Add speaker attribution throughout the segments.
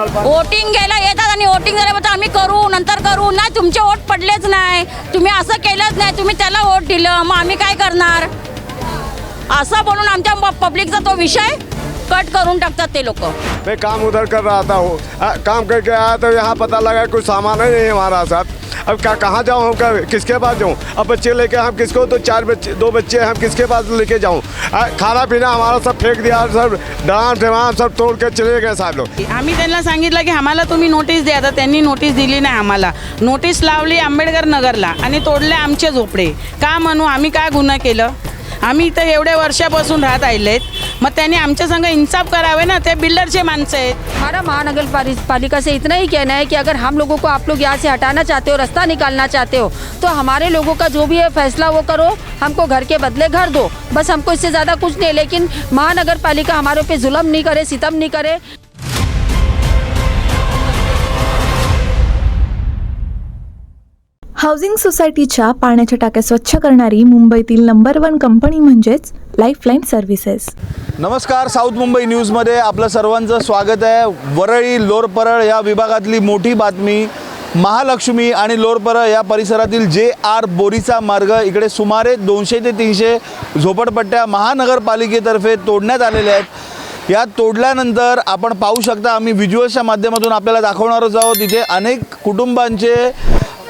Speaker 1: Voting घ्यायला येतात आणि वोटिंग झाल्याबद्दल आम्ही करू नंतर करू. नाही तुमचे वोट पडलेच नाही. तुम्ही असं केलंच नाही. तुम्ही त्याला वोट दिलं. मग आम्ही काय करणार? असं बोलून आमच्या पब्लिकचा तो विषय कट करून टाकतात ते लोक.
Speaker 2: मैं काम उधर कर रहा था आ, काम करके आया तो यहाँ पता लगा कुछ सामान नहीं है हमारा साथ. अब क्या कहाँ जाऊँ? हम क्या किसके पास जाऊँ? अब बच्चे लेके हम किसको? तो चार बच्चे दो बच्चे हम किसके पास लेके जाऊँ? खाना पीना हमारा सब फेंक दिया सब डांस ठेवान सब तोड़ के चले गए साहब लोग।
Speaker 3: आम्ही त्यांना सांगितलं की आम्हाला तुम्ही नोटीस द्या तर त्यांनी नोटीस दिली नाही आम्हाला. नोटीस लावली आंबेडकर नगरला आणि तोडले आमचे झोपडे. का म्हणू? आम्ही काय गुन्हा केलं? आम्ही इथं एवढ्या वर्षापासून राहत आहेत मग त्यांनी आमच्या संग इन्साफ करावे ना ते बिल्डरचे माणसं आहेत.
Speaker 1: हमारा महानगर पालि- पालिका से इतना ही कहना है कि अगर हम लोगों को आप लोग यहाँ से हटाना चाहते हो रास्ता निकालना चाहते हो तो हमारे लोगों का जो भी है फैसला वो करो हमको घर के बदले घर दो। बस हमको इससे ज़्यादा कुछ नहीं लेकिन महानगर पालिका हमारे पे जुल्म नहीं करे सितम नहीं करे।
Speaker 4: हाऊसिंग सोसायटीच्या पाण्याच्या टाक्या स्वच्छ करणारी मुंबईतील नंबर वन कंपनी म्हणजेच लाईफलाईन सर्व्हिसेस
Speaker 5: नमस्कार साऊथ मुंबई न्यूजमध्ये आपलं सर्वांचं स्वागत आहे. वरळी लोरपरळ या विभागातली मोठी बातमी. महालक्ष्मी आणि लोरपरळ या परिसरातील जे आर बोरीचा मार्ग इकडे सुमारे दोनशे ते तीनशे झोपडपट्ट्या महानगरपालिकेतर्फे तोडण्यात आलेल्या आहेत. या तोडल्यानंतर आपण पाहू शकता आम्ही व्हिज्युअल्सच्या माध्यमातून आपल्याला दाखवणारच आहोत. तिथे अनेक कुटुंबांचे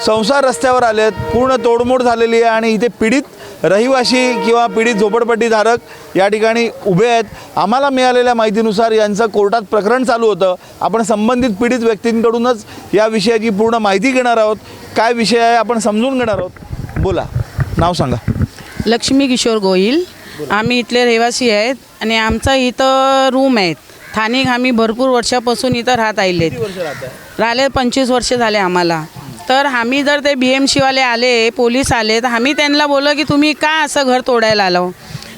Speaker 5: संसार रस्त्यावर आले आहेत पूर्ण तोडमोड झालेली आहे आणि इथे पीडित रहिवाशी किंवा पीडित झोपडपट्टीधारक या ठिकाणी उभे आहेत. आम्हाला मिळालेल्या माहितीनुसार यांचं कोर्टात प्रकरण चालू होतं. आपण संबंधित पीडित व्यक्तींकडूनच या विषयाची पूर्ण माहिती घेणार आहोत. काय विषय आहे आपण समजून घेणार आहोत. बोला. नाव सांगा.
Speaker 3: लक्ष्मी किशोर गोईल आम्ही इथले रहिवासी आहेत आणि आमचा इथं रूम आहेत स्थानिक आम्ही भरपूर वर्षापासून इथं राहत आलेत. राहिले पंचवीस वर्ष झाले आम्हाला. तर आम्ही जर ते बी एम सीवाले आले पोलीस आले तर आम्ही त्यांना बोललो की तुम्ही का असं घर तोडायला आलो?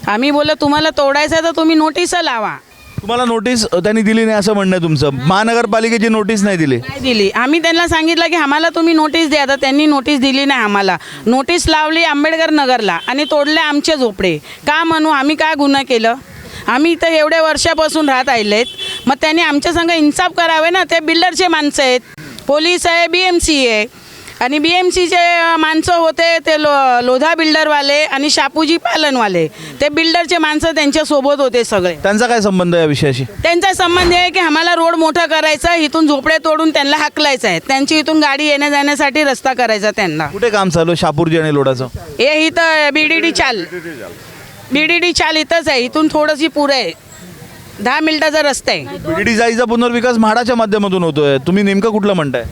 Speaker 3: आम्ही बोललो तुम्हाला तोडायचं आहे तर तुम्ही नोटीस लावा.
Speaker 5: तुम्हाला नोटीस त्यांनी दिली नाही असं म्हणणं आहे तुमचं. महानगरपालिकेची नोटीस नाही दिली.
Speaker 3: नाही दिली. आम्ही त्यांना सांगितलं की आम्हाला तुम्ही नोटीस द्या. तर त्यांनी नोटीस दिली नाही आम्हाला. नोटीस लावली आंबेडकर नगरला आणि तोडले आमचे झोपडे. का म्हणू? आम्ही काय गुन्हा केलं? आम्ही इथं एवढ्या वर्षापासून राहत आलेत. मग त्यांनी आमच्या संग इन्साफ करावे ना? ते बिल्डरचे माणसं आहेत. पोलीस आहे बी एम सी आहे. आणि बी एम सीचे माणसं होते ते लो लोधा बिल्डरवाले आणि शापूजी पालनवाले ते बिल्डरचे माणसं त्यांच्यासोबत होते सगळे.
Speaker 5: त्यांचा काय संबंध या विषयाशी?
Speaker 3: त्यांचा संबंध आहे की आम्हाला रोड मोठा करायचा इथून झोपडे तोडून त्यांना हाकलायचं आहे. त्यांची इथून गाडी येण्या जाण्यासाठी रस्ता करायचा त्यांना.
Speaker 5: कुठे काम चालू शापूरजी आणि लोडाचं
Speaker 3: हे इथं बी डी डी चाल. बी डी डी चाल इथंच आहे. इथून थोडंशी पुढे आहे. दहा मिनिटाचा रस्ता आहे.
Speaker 5: बीडीडी जाईचा पुनर्विकास म्हाडाच्या माध्यमातून होतोय. तुम्ही नेमकं कुठलं म्हणताय?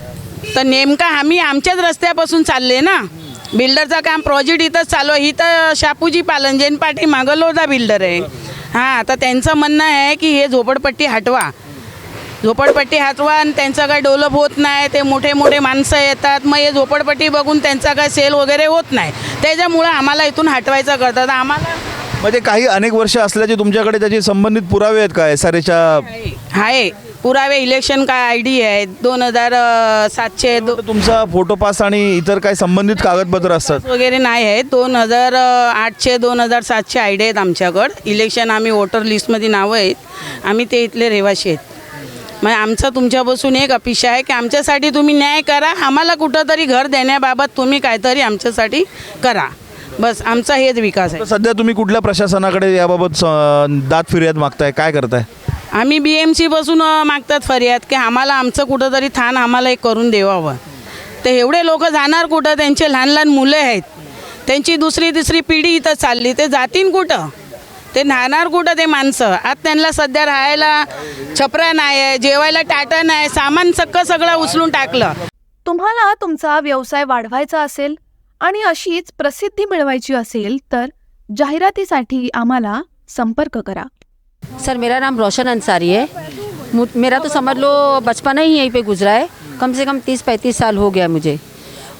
Speaker 3: तर नेमका आम्ही आमच्याच रस्त्यापासून चालले ना. बिल्डरचं काम प्रोजेक्ट इथंच चालू आहे. इथं शापूजी पालन जैन पाटी मागं लोधा बिल्डर आहे. हां तर त्यांचं म्हणणं आहे की हे झोपडपट्टी हटवा. झोपडपट्टी हटवा आणि त्यांचं काय डेव्हलप होत नाही. ते मोठे मोठे माणसं येतात. मग हे झोपडपट्टी बघून त्यांचा काय सेल वगैरे होत नाही. त्याच्यामुळं आम्हाला इथून हटवायचं करतात. आम्हाला
Speaker 5: म्हणजे काही अनेक वर्ष असल्याचे तुमच्याकडे त्याचे संबंधित पुरावे आहेत का? एस आर एच्या
Speaker 3: आहे. पुरावे इलेक्शन काय आय डी आहे? दोन हजार सातशे दो
Speaker 5: तुमचा फोटो पास आणि इतर काही संबंधित कागदपत्र असतात.
Speaker 3: वगैरे नाही आहेत. दोन हजार आठशे दोन हजार सातशे आय डी आहेत आमच्याकडं. इलेक्शन आम्ही वोटर लिस्टमध्ये नावं आहेत. आम्ही ते इथले रहिवाशी आहेत. मग आमचं तुमच्यापासून एक अपेक्षा आहे की आमच्यासाठी तुम्ही न्याय करा. आम्हाला कुठंतरी घर देण्याबाबत तुम्ही काहीतरी आमच्यासाठी करा. बस आमचा हेच विकास आहे.
Speaker 5: तर सध्या तुम्ही कुठल्या प्रशासनाकडे याबाबत दाद फिर्याद मागताय? काय करताय?
Speaker 3: आम्ही बी एम सीपासून मागतात फरियाद की आम्हाला आमचं कुठंतरी थान आम्हाला एक करून देवावं. तर एवढे लोक जाणार कुठं? त्यांचे लहान लहान मुलं आहेत. त्यांची दुसरी तिसरी पिढी इथं चालली. ते जातीन कुठं? ते राहणार कुठं ते माणसं? आज त्यांना सध्या राहायला छपरा नाही आहे जेवायला टाटा नाही सामान सक्क सगळं उचलून टाकलं.
Speaker 4: तुम्हाला तुमचा व्यवसाय वाढवायचा असेल आणि अशीच प्रसिद्धी मिळवायची असेल तर जाहिरातीसाठी आम्हाला संपर्क करा.
Speaker 1: सर, मेरा नाम रोशन अंसारी है। मेरा तो समझ लो बचपन ही यहीं पे गुजरा है। कम से कम तीस पैंतीस साल हो गया मुझे।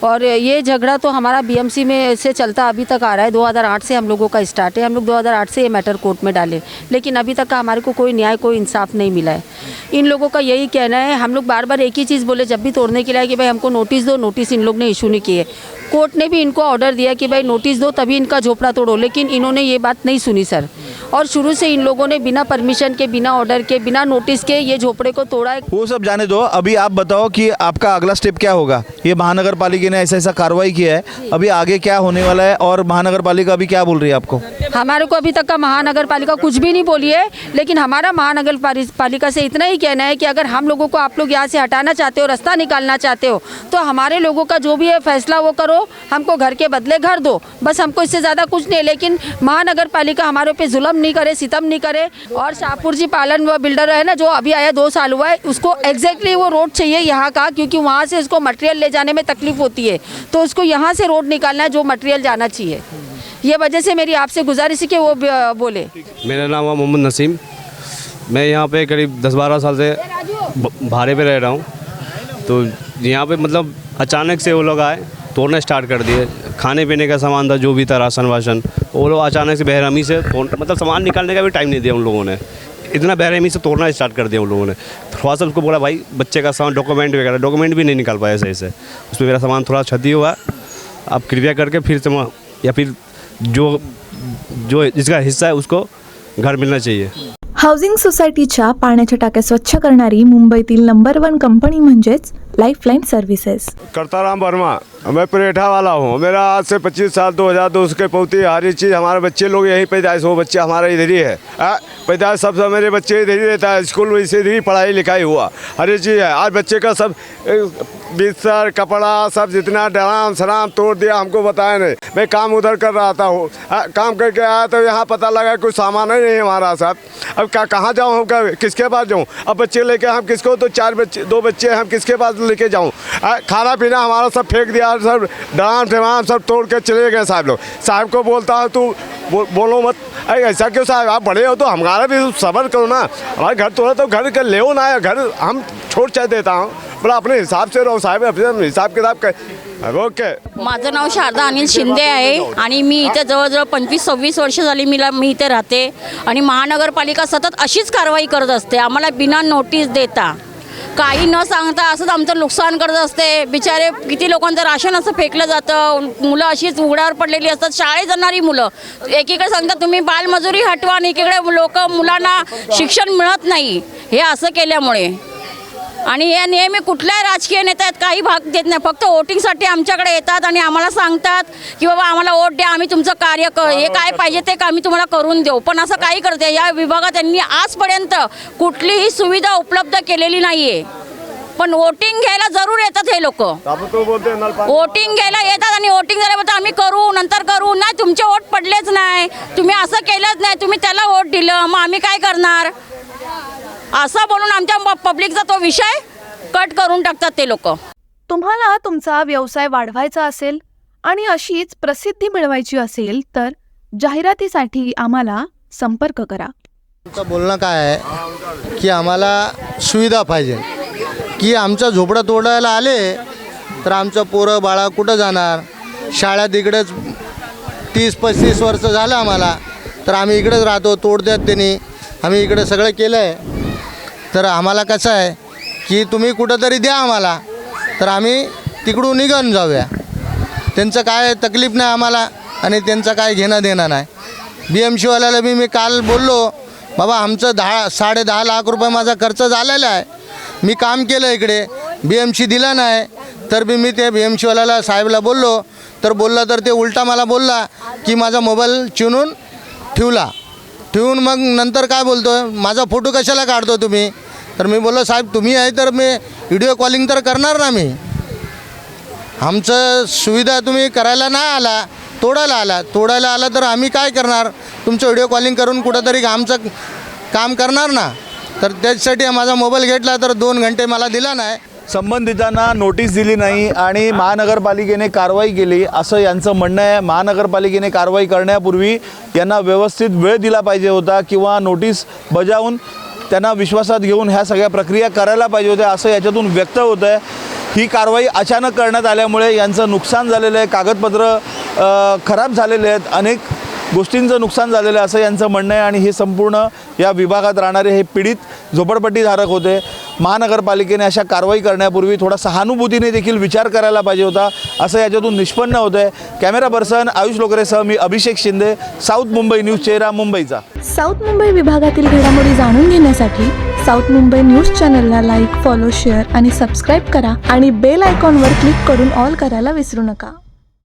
Speaker 1: और ये झगड़ा तो हमारा बीएमसी में से चलता अभी तक आ रहा है। 2008 से हम लोगों का स्टार्ट है। हम लोग 2008 से ये मैटर कोर्ट में डाले। लेकिन अभी तक का हमारे को कोई न्याय, कोई इंसाफ नहीं मिला है। इन लोगों का यही कहना है। हम लोग बार बार एक ही चीज़ बोले, जब भी तोड़ने के लिए कि भाई हमको नोटिस दो, नोटिस इन लोग ने इशू नहीं किए। कोर्ट ने भी इनको ऑर्डर दिया कि भाई नोटिस दो, तभी इनका झोपड़ा तोड़ो। लेकिन इन्होंने ये बात नहीं सुनी, सर। और शुरू से इन लोगों ने बिना परमिशन के बिना ऑर्डर के बिना नोटिस के ये झोपड़े को तोड़ा है।
Speaker 5: वो सब जाने दो। अभी आप बताओ कि आपका अगला स्टेप क्या होगा? ये महानगर पालिका ने ऐसा ऐसा कार्रवाई किया है। अभी आगे क्या होने वाला है और महानगर पालिका अभी क्या बोल रही है आपको?
Speaker 1: हमारे को अभी तक का महानगर पालिका कुछ भी नहीं बोली है लेकिन हमारा महानगर पालिका से इतना ही कहना है कि अगर हम लोगों को आप लोग यहाँ से हटाना चाहते हो रास्ता निकालना चाहते हो तो हमारे लोगों का जो भी है फैसला वो करो। हमको घर के बदले घर दो। बस हमको इससे ज़्यादा कुछ नहीं लेकिन महानगर पालिका हमारे पे जुल्म नहीं करे, सितम नहीं करे। और शाहपुर जी पालन व बिल्डर है ना, जो अभी आया दो साल हुआ है, उसको एग्जैक्टली वो रोड चाहिए यहाँ का, क्योंकि वहाँ से उसको मटेरियल ले जाने में तकलीफ़ होती है। तो उसको यहाँ से रोड निकालना है, जो मटेरियल जाना चाहिए। ये वजह से मेरी आपसे गुजारिश है कि वो बोले।
Speaker 6: मेरा नाम है मोहम्मद नसीम। मैं यहाँ पे करीब दस बारह साल से भाड़े पे रह रहा हूँ। तो यहाँ पे मतलब अचानक से वो लोग आए, तोड़ना स्टार्ट कर दिए। खाने पीने का सामान था जो भी था राशन वाशन। वो लोग अचानक से बेरहमी से मतलब सामान निकालने का भी टाइम नहीं दिया उन लोगों ने। इतना बेरहमी से तोड़ना स्टार्ट कर दिया उन लोगों ने। थोड़ा सा उसको बोला भाई बच्चे का सामान डॉक्यूमेंट वगैरह डॉक्यूमेंट भी नहीं निकाल पाया सही से। उसमें मेरा सामान थोड़ा क्षति हुआ। आप कृपया करके फिर से या फिर जो जो जिसका हिस्सा है उसको घर मिलना चाहिए।
Speaker 7: हाऊसिंग सोसायटीच्या पाण्याच्या टाक्या स्वच्छ करणारी मुंबईतील नंबर वन कंपनी म्हणजेच लाईफलाईन सर्व्हिसेस
Speaker 2: करताराम वर्मा मैं परेठा वाला हूँ। मेरा आज से 25 साल 2002 के पौती हर एक चीज़ हमारे बच्चे लोग यहीं पैदाइश हो बच्चे हमारा इधर ही है। पैदाइश सब सब मेरे बच्चे इधर ही रहता है। स्कूल में इसे इधर ही पढ़ाई लिखाई हुआ। हर एक चीज़ है। आज बच्चे का सब ए, बिस्तर, कपड़ा, सब जितना डराम सराम तोड़ दिया, हमको बताया नहीं। मैं काम उधर कर रहा था हूँ काम करके आया तो यहाँ पता लगा कुछ सामान ही नहीं हमारा साहब। अब क्या कहाँ जाऊँ हम क्या किसके पास जाऊँ? अब बच्चे लेके हम किसको तो चार बच्चे, दो बच्चे हम किसके पास लेके जाऊँ? खाना पीना हमारा सब फेंक दिया, सब डराम ठेवाम सब तोड़ के चले गए साहब लोग। साहब को बोलता हूँ, तू बोलो मत। अरे, ऐसा क्यों साहब, आप बड़े हो तो हमारा भी सबर करो ना। हमारे घर तोड़ा तो घर का ले ना, घर हम छोड़ चाहे देता हूँ। पण अपने हिसाबचे राहू साहेब हिसाब किताब काय? ओके.
Speaker 8: माझं नाव शारदा अनिल शिंदे आहे आणि मी इथे जवळजवळ पंचवीस सव्वीस वर्ष झाली मीला मी इथे राहते. आणि महानगरपालिका सतत अशीच कारवाई करत असते. आम्हाला बिना नोटीस देता काही न सांगता असंच आमचं नुकसान करत असते. बिचारे किती लोकांचं राशन असं फेकलं जातं. मुलं अशीच उघड्यावर पडलेली असतात. शाळेत जाणारी मुलं एकीकडे सांगतात तुम्ही बालमजुरी हटवा आणि एकीकडे लोक मुलांना शिक्षण मिळत नाही. हे असं केल्यामुळे आणि हे नेहमी कुठल्याही राजकीय नेते आहेत काही भाग देत नाही. फक्त वोटिंगसाठी आमच्याकडे येतात आणि आम्हाला सांगतात की बाबा आम्हाला वोट द्या आम्ही तुमचं कार्य क हे काय पाहिजे ते आम्ही तुम्हाला करून देऊ. पण असं काही करते या विभागात त्यांनी आजपर्यंत कुठलीही सुविधा उपलब्ध केलेली नाही आहे पण वोटिंग घ्यायला जरूर येतात हे लोक. वोटिंग घ्यायला येतात आणि वोटिंग झाल्यावर आम्ही करू नंतर करू. नाही तुमचे वोट पडलेच नाही. तुम्ही असं केलंच नाही तुम्ही त्याला वोट दिलं मग आम्ही काय करणार? असं बोलून आमच्या पब्लिकचा तो विषय कट करून टाकतात ते लोक.
Speaker 4: तुम्हाला तुमचा व्यवसाय वाढवायचा असेल आणि अशीच प्रसिद्धी मिळवायची असेल तर जाहिरातीसाठी आम्हाला संपर्क करा.
Speaker 9: आमचं बोलणं काय आहे? की आम्हाला सुविधा पाहिजे. की आमचा झोपडा तोडायला आले तर आमचं पोरं बाळा कुठं जाणार? शाळेत इकडेच तीस पस्तीस वर्ष झालं आम्हाला तर आम्ही इकडेच राहतो तोडतात त्यांनी. आम्ही इकडे सगळं केलं आहे तर आम्हाला कसं आहे की तुम्ही कुठंतरी द्या आम्हाला. तर आम्ही तिकडून निघून जाऊया. त्यांचं काय तकलीफ नाही आम्हाला आणि त्यांचं काय घेणं देणं नाही. बी एम सीवाल्याला बी मी काल बोललो बाबा आमचं दहा साडे दहा लाख रुपये माझा खर्च झालेला आहे. मी काम केलं इकडे बी एम सी दिला नाही. तर बी मी ते बी एम सीवाल्याला साहेबला बोललो तर बोलला तर ते उलटा मला बोलला की माझा मोबाईल चिनून ठेवला. ठेवून मग नंतर काय बोलतो माझा फोटो कशाला काढतो तुम्ही? तर मी बोललो साहेब तुम्ही आहे तर मी व्हिडिओ कॉलिंग तर करणार ना मी. आमचं सुविधा तुम्ही करायला नाही आला तोडायला आला. तोडायला आला तर आम्ही काय करणार? तुमचं व्हिडिओ कॉलिंग करून कुठंतरी आमचं काम करणार ना? तर त्याच्यासाठी माझा मोबाईल घेतला तर दोन घंटे मला दिला नाही.
Speaker 5: संबंधितांना नोटीस दिली नाही आणि महानगरपालिकेने कारवाई केली असं यांचं म्हणणं आहे. महानगरपालिकेने कारवाई करण्यापूर्वी यांना व्यवस्थित वेळ दिला पाहिजे होता किंवा नोटीस बजावून त्यांना विश्वासात घेऊन ह्या सगळ्या प्रक्रिया करायला पाहिजे होत्या असं याच्यातून व्यक्त होतं आहे. ही कारवाई अचानक करण्यात आल्यामुळे यांचं नुकसान झालेलं आहे. कागदपत्र खराब झालेले आहेत. अनेक गोष्टींचं नुकसान झालेलं आहे असं यांचं म्हणणं आहे. आणि हे संपूर्ण या विभागात राहणारे हे पीडित झोपडपट्टीधारक होते. महानगरपालिकेने अशा कारवाई करण्यापूर्वी थोडा सहानुभूतीने देखील विचार करायला पाहिजे होता असं याच्यातून निष्पन्न होतं आहे कॅमेरा पर्सन आयुष लोकरेसह मी अभिषेक शिंदे साऊथ मुंबई न्यूज चेहरा मुंबईचा.
Speaker 7: साऊथ मुंबई विभागातील घडामोडी जाणून घेण्यासाठी साऊथ मुंबई न्यूज चॅनलला लाईक फॉलो शेअर आणि सबस्क्राईब करा आणि बेल आयकॉनवर क्लिक करून ऑल करायला विसरू नका.